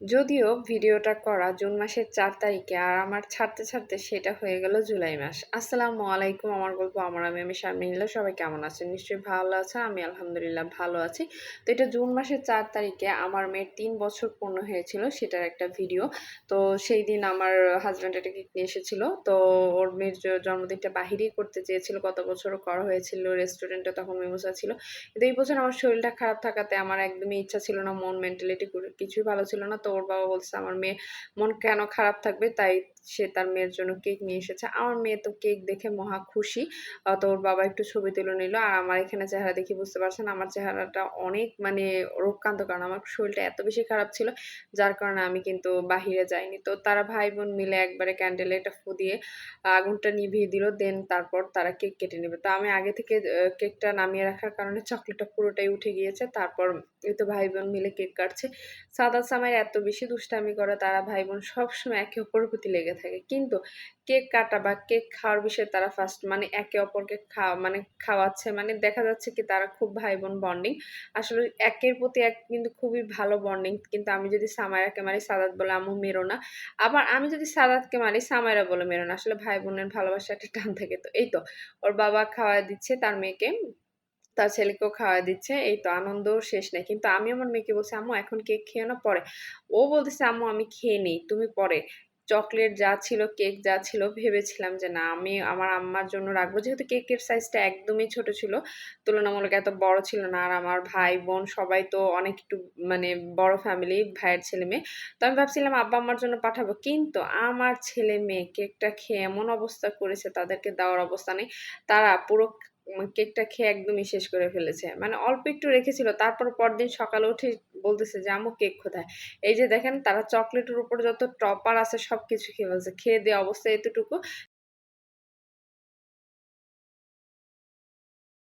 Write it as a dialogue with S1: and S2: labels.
S1: যদিও ভিডিওটা করা জুন মাসের চার তারিখে আর আমার ছাড়তে, ছাড়তে সেটা হয়ে গেল জুলাই মাস। আসসালামু আলাইকুম আমার গল্প আমার আমি, আমি শারমিনুল্লাহ। সবাই কেমন আছেন? নিশ্চয়ই ভালো আছেন। আমি আলহামদুলিল্লাহ ভালো আছি। তো এটা জুন মাসের চার তারিখে আমার মেয়ের তিন বছর পূর্ণ হয়েছিল সেটার একটা ভিডিও। তো সেই দিন আমার হাজব্যান্ড কেক নিয়ে এসেছিল। তো ওর মেয়ের জন্মদিনটা বাহিরেই করতে চেয়েছিল। গত বছরও করা হয়েছিল রেস্টুরেন্টে তখন মিমোসা ছিল। কিন্তু এই বছর আমার শরীরটা খারাপ থাকাতে আমার একদমই ইচ্ছা ছিল না। মন মেন্টালিটি কিছুই ভালো ছিল না। তো ওর বাবা বলছে আমার মেয়ে মন কেন খারাপ থাকবে তাই সে তার মেয়ের জন্য কেক নিয়ে এসেছে। আমার মেয়ে তো কেক দেখে মহা খুশি। তো ওর বাবা একটু ছবি তুলে নিল। আর আমার এখানে চেহারা দেখে বুঝতে পারছেন, আমার চেহারাটা অনেক মানে রোগক্রান্ত কারণ আমার শরীরটা এত বেশি খারাপ ছিল, যার কারণে আমি কিন্তু বাহিরে যাইনি। তো তারা ভাই বোন মিলে একবারে ক্যান্ডেলে একটা ফু দিয়ে আগুনটা নিভিয়ে দিল। দেন তারপর তারা কেক কেটে নেবে। তো আমি আগে থেকে কেকটা নামিয়ে রাখার কারণে চকলেটটা পুরোটাই উঠে গিয়েছে। তারপর এই তো ভাই বোন মিলে কেক কাটছে। সাদাত সামাইর এত বেশি দুষ্টামি করে, তারা ভাই বোন সবসময় একে অপরের প্রতি লেগে থাকে। কিন্তু কেক কাটা বা কেক খাওয়ার বিষয়ে তারা ফার্স্ট মানে একে অপরকে খাওয়া মানে খাওয়াচ্ছে। মানে দেখা যাচ্ছে কি তারা খুব ভাই বোন বন্ডিং। আসলে একের প্রতি এক কিন্তু খুবই ভালো বন্ডিং। কিন্তু আমি যদি সামাইরাকে মারি সাদাত বলে, "আম্মু মেরো না।" আবার আমি যদি সাদাতকে মারি সামাইরা বলে, "মেরো না।" আসলে ভাই বোনের ভালোবাসা একটা টান থাকে। তো এই তো ওর বাবা খাওয়ায় দিচ্ছে তার মেয়েকে। তার ছেলেকেও খাওয়ায় দিচ্ছে। এই তো আনন্দও শেষ নেই। কিন্তু আমি আমার মেয়েকে বলছি, "আম্মু এখন কেক খেও না পরে।" ও বলতেছে, "আম্মু আমি খেয়ে নেই, তুমি পরে।" চকলেট যা ছিল, কেক যা ছিল ভেবেছিলাম যে না আমি আমার আম্মার জন্য রাখব। যেহেতু কেকের সাইজটা একদমই ছোট ছিল। তুলনামূলক এত বড় ছিল না। আর আমার ভাই-বোন সবাই তো অনেক একটু মানে বড় ফ্যামিলি, ভাইয়ের ছেলে-মেয়ে। তো আমি ভাবছিলাম আব্বা-আম্মার জন্য পাঠাবো। কিন্তু আমার ছেলে-মেয়ে কেকটা খেয়ে এমন অবস্থা করেছে তাদেরকে দেওয়ার অবস্থা নেই। তারা পুরো কেকটা খেয়ে একদমই শেষ করে ফেলেছে। মানে অল্প একটু রেখেছিল। তারপর পরদিন সকালে উঠে বলতেছে যে, আমু কেক কোথায়?" এই যে দেখেন তারা চকলেটের উপর যত টপার আছে সব কিছু খেয়ে ফেলছে। খেয়ে দেওয়া অবস্থা এতটুকু।